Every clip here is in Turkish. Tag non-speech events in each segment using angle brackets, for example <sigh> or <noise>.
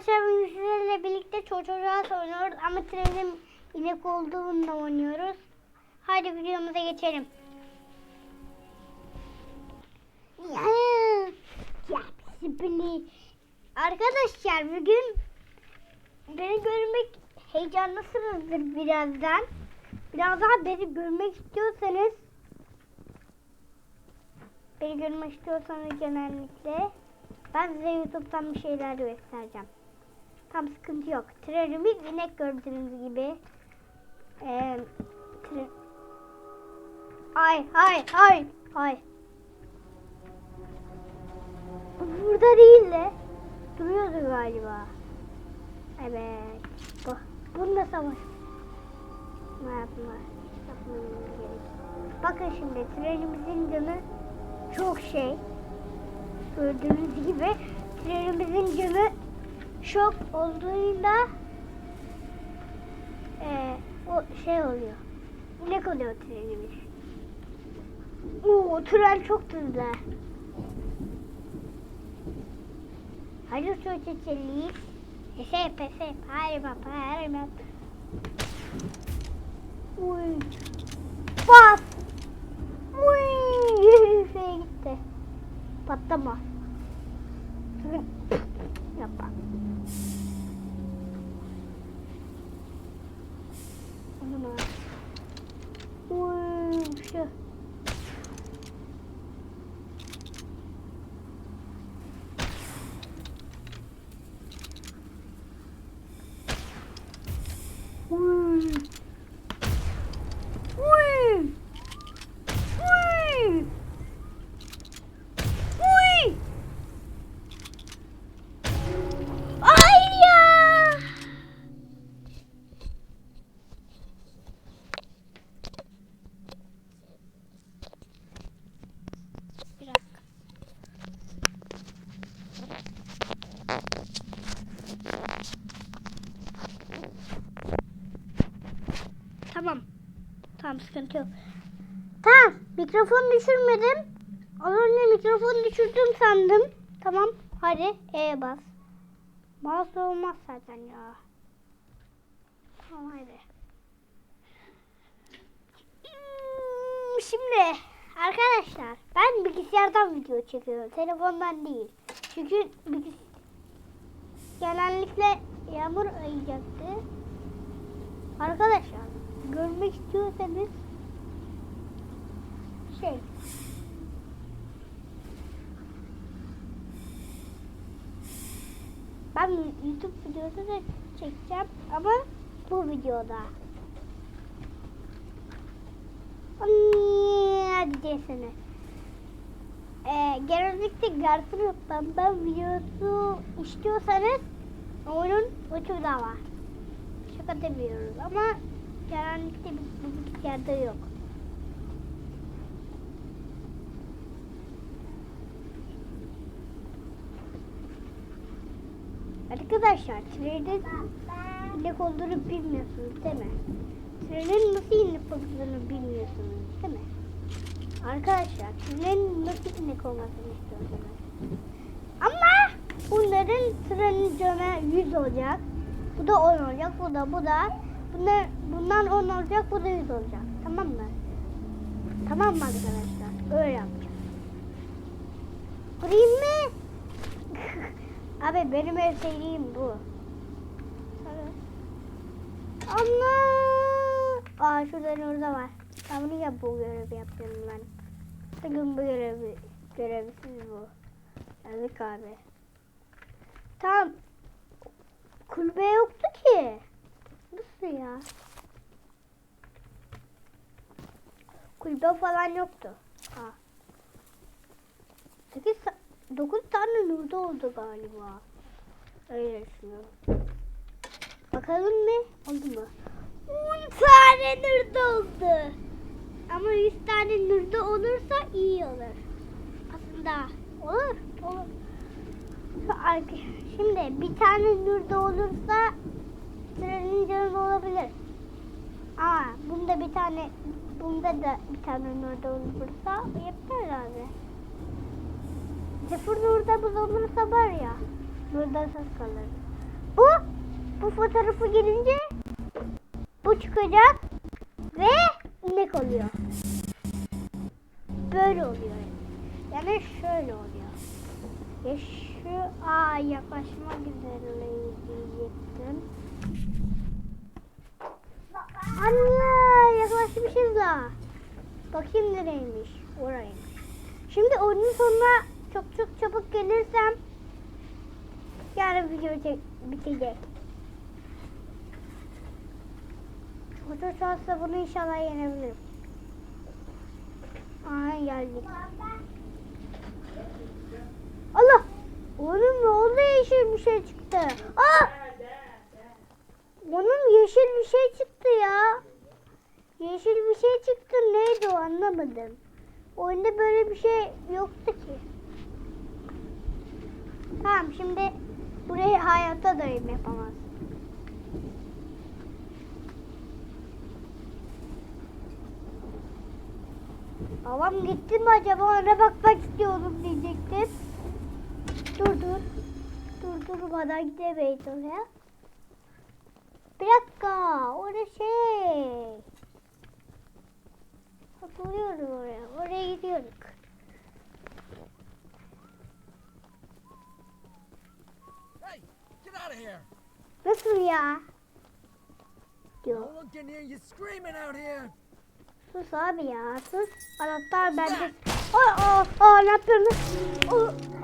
Arkadaşlar sizlerle birlikte çocuğa oynuyoruz ama trenin inek olduğunda oynuyoruz. Hadi videomuza geçelim. Ya, ya sipili. Arkadaşlar bugün beni görmek heyecanlısınızdır birazdan. Biraz daha beni görmek istiyorsanız beni görmek istiyorsanız genellikle ben size YouTube'dan bir şeyler göstereceğim. Tam sıkıntı yok. Trenimiz inek gördüğünüz gibi. Ee, tre- ay ay ay ay. Burada değil de duruyordu galiba. Evet. Bu. Bunda savaş. Ne yapma? Yapmamız gerek. Bakın şimdi trenimizin canı çok şey. Gördüğünüz gibi trenimizin canı şok olduğunda eee, o şey oluyor. İnek oluyor trenimiz. Oo, tren çok hızlı. Hadi su esep. Hayır baba hayır baba. Uy. Bas. Uy. Yürüyüşe <laughs> gitti. Patlama. Sakın yapma. Bunu. Uy. Şu. Uy. Uy. Uy. Uy. Ay ya. Bir dakika. Tamam. Tamam sıkıntı yok. Tamam. Mikrofon düşürmedim. Az önce mikrofon düşürdüm sandım. Tamam. Hadi E'ye bas. Mouse olmaz zaten ya. Tamam hadi. Hmm, Şimdi arkadaşlar ben bilgisayardan video çekiyorum. Telefondan değil. Çünkü genellikle yağmur ayacaktı. Arkadaşlar görmek istiyorsanız şey ben YouTube videosu da çekeceğim ama bu videoda. Hadi desene. Ee, genellikle Garfield ben videosu istiyorsanız oyunun uçurda var. Şaka demiyoruz ama bu bilgisayarda yok. Arkadaşlar trenin inek olduğunu bilmiyorsunuz değil mi? Trenin nasıl inek olduğunu bilmiyorsunuz değil mi? Arkadaşlar trenin nasıl inek olmasını istiyorsunuz? Ama bunların trenin canı 100 olacak. Bu da 10 olacak. Bu da bu da. Bunlar, bundan 10 olacak. Bu da 100 olacak. Tamam mı? Tamam mı arkadaşlar? Öyle yapacağız. Kurayım mı? <laughs> Abi benim en sevdiğim bu. Allah! Aa şuradan orada var. Ben bunu yap bu görevi yapıyorum ben. Bugün bu görevi görevsiz bu. Yazık abi. Tamam. Kulübe yoktu ki. Nasıl ya? Kulübe falan yoktu. Ha. 8 9 tane nurda oldu galiba. Öyle düşünüyorum. Bakalım mı? Oldu mu? 10 tane nurda oldu. Ama 100 tane nurda olursa iyi olur. Aslında olur. Olur. Şimdi bir tane nurda olursa trenin canı olabilir. Ama bunda bir tane bunda da bir tane nurda olursa yeter herhalde. Sıfır nurda bulunursa var ya. Nurda ses kalır. Bu bu fotoğrafı gelince bu çıkacak ve inek oluyor. Böyle oluyor. Yani şöyle oluyor. Ya şu aa yaklaşmak üzereyim diyecektim. Anne yaklaşmışız da. Bakayım nereymiş. Oraymış. Şimdi oyunun sonuna çok çok çabuk gelirsem yarın video bitecek. Çok çalsa bunu inşallah yenebilirim. Aha geldik. Allah! Onun ne oldu yeşil bir şey çıktı. Aa! Onun yeşil bir şey çıktı ya. Yeşil bir şey çıktı. Neydi o anlamadım. Oyunda böyle bir şey yoktu ki. Tamam şimdi burayı hayatta da yapamaz. Babam gitti mi acaba ona bakmak istiyorum diyecektim. Dur dur. Dur durmadan gidemeyiz oraya. Bir dakika. Orada şey. Hatırlıyorum oraya. Oraya gidiyorduk. Hey, get out of here! Nasıl ya? Diyor. No one can hear you screaming out here! Sus abi ya. Sus. Anahtar bende. Aa, aa, aa, ne yapıyorsun?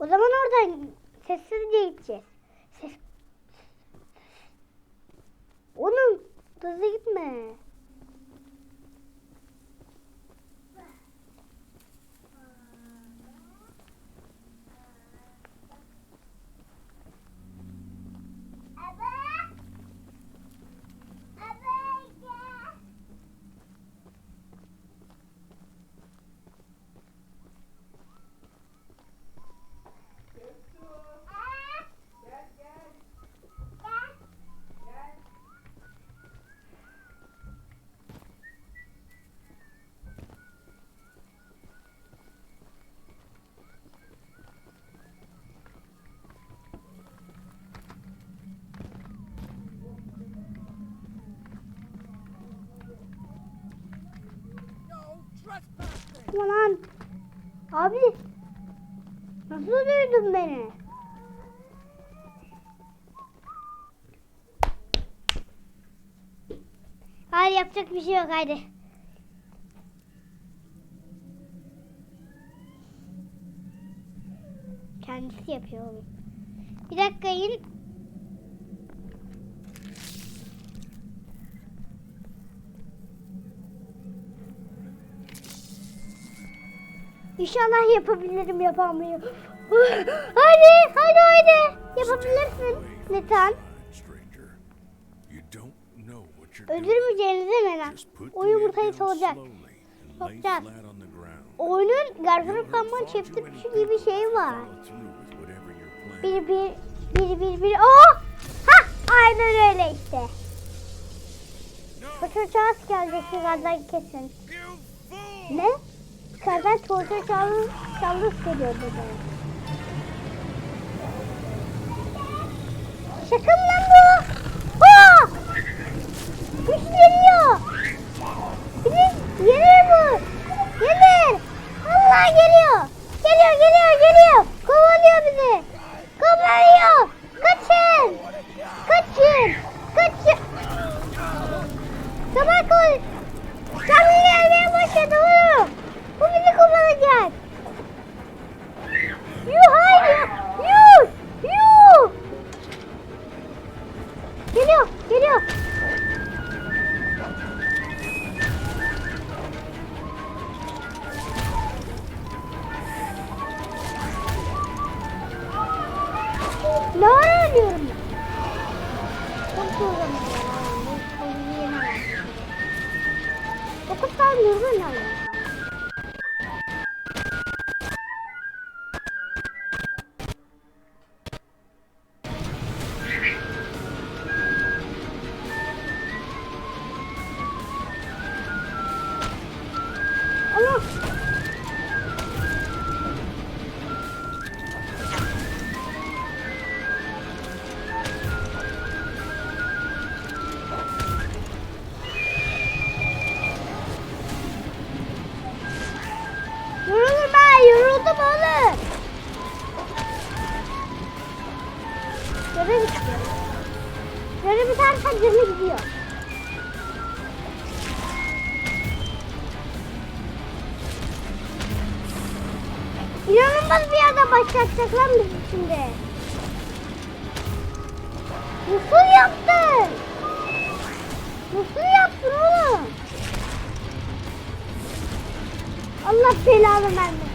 O zaman oradan sessizce gideceğiz. Ses. Onun hızlı gitme. No trespassing! Aman lan. Abi. Nasıl duydun beni? Hayır yapacak bir şey yok haydi. Kendisi yapıyor oğlum. Bir dakika in. İnşallah yapabilirim yapamıyorum. hadi hadi hadi. Yapabilirsin. Doing. Öldürmeyeceğinize merak. O yumurtayı solacak. ground. Oyunun Garfield Kanman çiftli pişi gibi bir şey var. Bir bir bir bir bir. Oh! Ha! Aynen öyle işte. Çocuğu çağız gelecek yukarıdan kesin. Ne? Yukarıdan çocuğu çağız çağız geliyor dedi. Şaka mı lan bu? Oh! Kuş geliyor. Bizi yenir bu. Yenir. Allah geliyor. Geliyor geliyor geliyor. Kovalıyor bizi. Ne ara diyorum ben? Çok zorlanıyorum. Dokuz tane dürbün alıyorum. Başlatacak lan bizi şimdi. Nasıl yaptın? Nasıl yaptın oğlum? Allah belanı vermesin.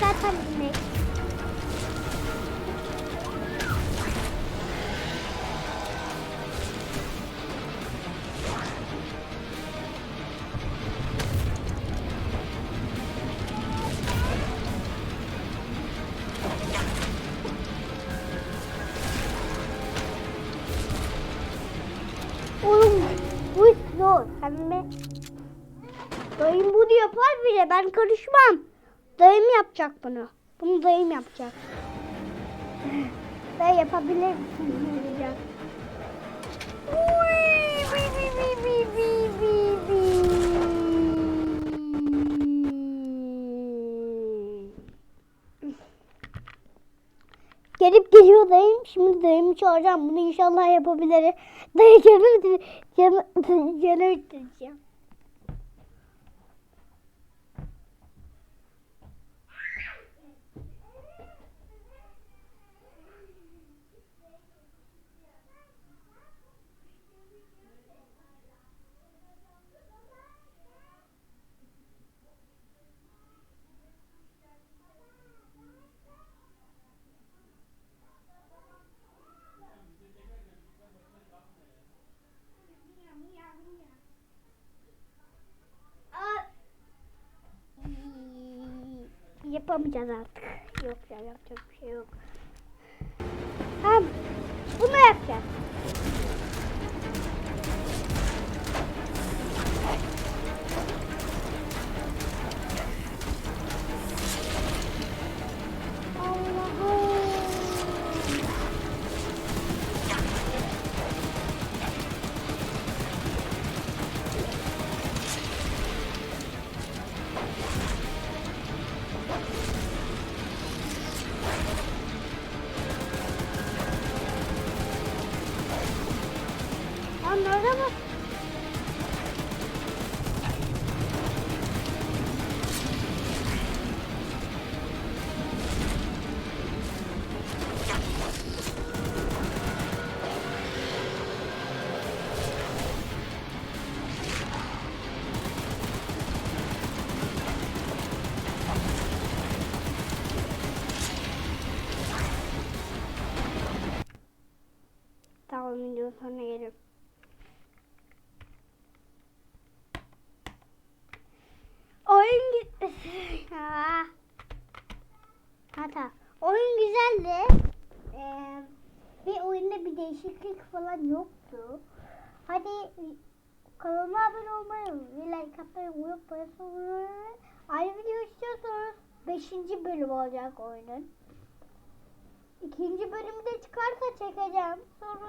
Zaten iş zor. Sen de yapar bile ben karışmam. Dayım yapacak bunu. Bunu dayım yapacak. Dayı yapabilir misin? diyeceğim. Gelip geliyor dayım. Şimdi dayımı çağıracağım. Bunu inşallah yapabilir. Dayı canı bitir- canı, canı Yapamayacağız artık. Yok ya yapacak bir şey yok. Tamam. Bunu yapacağız. Oyun güzeldi. Ee, bir oyunda bir değişiklik falan yoktu. Hadi kanalıma abone olmayı ve like atmayı unutmayın. Aynı video istiyorsanız 5. bölüm olacak oyunun. İkinci bölümü de çıkarsa çekeceğim. Sonra